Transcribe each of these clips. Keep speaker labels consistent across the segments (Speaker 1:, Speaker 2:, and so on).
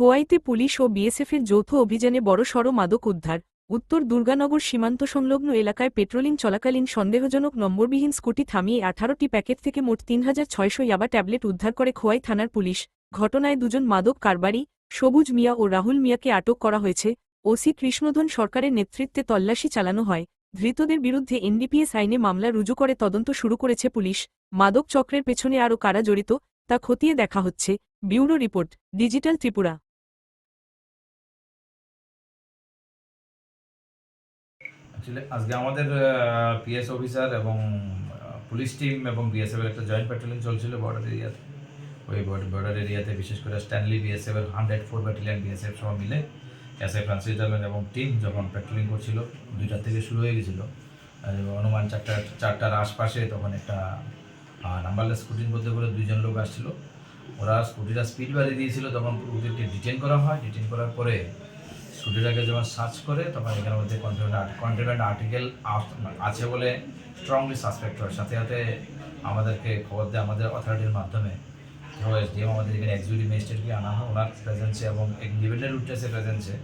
Speaker 1: খোয়াইতে police ও বিএসএফের যৌথ অভিযানে বড়সড় মাদক উদ্ধার। উত্তর দুর্গানগর সীমান্ত সংলগ্ন এলাকায় পেট্রোলিং চলাকালীন সন্দেহজনক নম্বরবিহীন স্কুটি থামিয়ে আঠারোটি প্যাকেট থেকে মোট তিন হাজার ছয়শো ইয়াবা ট্যাবলেট উদ্ধার করে খোয়াই থানার পুলিশ। ঘটনায় দুজন মাদক কারবারি, সবুজ মিয়া ও রাহুল মিয়াকে আটক করা হয়েছে। ওসি কৃষ্ণধন সরকারের নেতৃত্বে তল্লাশি চালানো হয়। ধৃতদের বিরুদ্ধে এনডিপিএস আইনে মামলা রুজু করে তদন্ত শুরু করেছে পুলিশ। মাদক চক্রের পেছনে আরও কারা জড়িত, তা খতিয়ে দেখা হচ্ছে। Bureau report, digital Tripura.
Speaker 2: Actually আজকে আমাদের পিএস অফিসার এবং পুলিশ টিম এবং বিএসএফ এর একটা জয়েন্ট প্যাট্রোলিং চলছিল বর্ডার এরিয়াতে ওই বর্ডার এরিয়াতে বিশেষ করে স্ট্যানলি বিএসএফ এর হান্ড্রেড ফোর ব্যাটালিয়ান বিএসএফ সব মিলে এস এ ফ্রান্সিস ডালন এবং টিম যখন প্যাট্রোলিং করছিল দুইটার থেকে শুরু হয়ে গেছিল। অনুমান চারটা, চারটার আশপাশে তখন একটা নাম্বারলেস স্কুটির মধ্যে করে দুইজন লোক আসছিল। ওরা স্কুটিটা স্পিড বাড়িয়ে দিয়েছিল, তখন ওদেরকে ডিটেন করা হয়। ডিটেন করার পরে স্কুটিটাকে যখন সার্চ করে তখন এখানের মধ্যে কন্টেন্ট কন্টেন্ট আর্টিকেল আছে বলে স্ট্রংলি সাসপেক্ট হয়। সাথে সাথে আমাদেরকে খবর দেয় আমাদের অথরিটির মাধ্যমে। ওএসডিএম আমাদের এখানে এক্সিকিউটিভ ম্যাজিস্ট্রেটকে আনা হয়, ওনার প্রেজেন্সে এবং ইন্ডিপেন্ডেন্ট উইটনেসের প্রেজেন্সে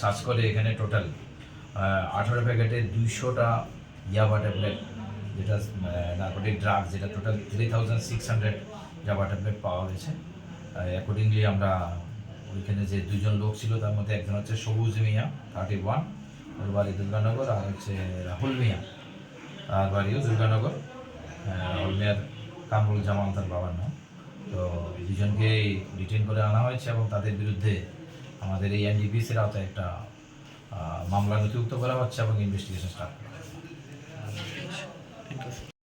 Speaker 2: সার্চ করে এখানে টোটাল আঠারো প্যাকেটে দুইশোটা ইয়াবা ট্যাবলেট যেটা নার্কোটিক ড্রাগ যেটা total three thousand six hundred ইয়াবা ট্যাবলেট পাওয়া গেছে। অ্যাকর্ডিংলি আমরা ওইখানে যে দুজন লোক ছিল, তার মধ্যে একজন হচ্ছে সবুজ মিয়া থার্টি ওয়ান ওর বাড়ি দুর্গানগর, আর হচ্ছে রাহুল মিয়া, তার বাড়িও দুর্গানগর। রাহুল মিয়ার কামরুল জামাল তার বাবার নাম। তো দুজনকেই ডিটেন করে আনা হয়েছে এবং তাদের বিরুদ্ধে আমাদের এই এনডিপিসির আওতায় একটা মামলা নথিভুক্ত করা হচ্ছে এবং ইনভেস্টিগেশন স্টার্ট করা